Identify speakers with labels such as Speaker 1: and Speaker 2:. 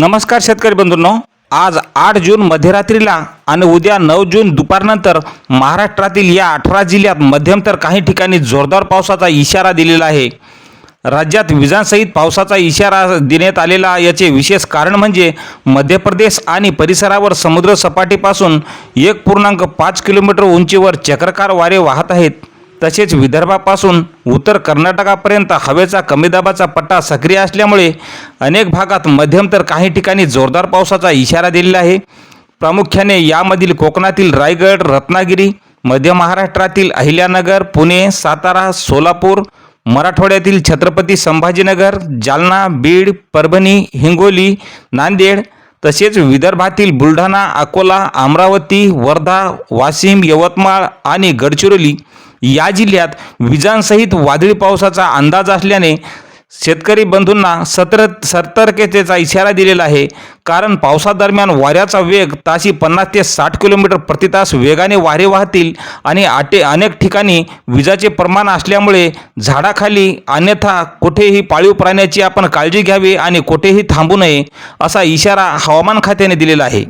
Speaker 1: नमस्कार शेतकरी बंधूंनो. आज आठ जून मध्यरात्रीला आणि उद्या नऊ जून दुपारनंतर महाराष्ट्रातील या अठरा जिल्ह्यात मध्यम तर काही ठिकाणी जोरदार पावसाचा इशारा दिलेला आहे. राज्यात विजांसहित पावसाचा इशारा देण्यात आलेला याचे विशेष कारण म्हणजे मध्य प्रदेश आणि परिसरावर समुद्र सपाटीपासून एक पूर्णांक पाच किलोमीटर उंचीवर चक्रकार वारे वाहत आहेत. तसेच विदर्भापासून उत्तर कर्नाटकापर्यंत हवेचा कमी दाबाचा पट्टा सक्रिय असल्यामुळे अनेक भागात मध्यम तर काही ठिकाणी जोरदार पावसाचा इशारा दिलेला आहे. प्रामुख्याने यामधील कोकणातील रायगड रत्नागिरी मध्य महाराष्ट्रातील अहिल्यानगर पुणे सातारा सोलापूर मराठवाड्यातील छत्रपती संभाजीनगर जालना बीड परभणी हिंगोली नांदेड तसेच विदर्भातील बुलढाणा अकोला अमरावती वर्धा वाशिम यवतमाळ आणि गडचिरोली या जिल्ह्यात विजांसहित वादळी पावसाचा अंदाज असल्याने शेतकरी बंधूंना सतर सतर्कतेचा इशारा दिलेला आहे. कारण पावसादरम्यान वाऱ्याचा वेग ताशी पन्नास ते साठ किलोमीटर प्रति तास वेगाने वारे वाहतील आणि आटे अनेक ठिकाणी विजाचे प्रमाण असल्यामुळे झाडाखाली अन्यथा कुठेही पाळीव प्राण्याची आपण काळजी घ्यावी आणि कुठेही थांबू नये असा इशारा हवामान खात्याने दिलेला आहे.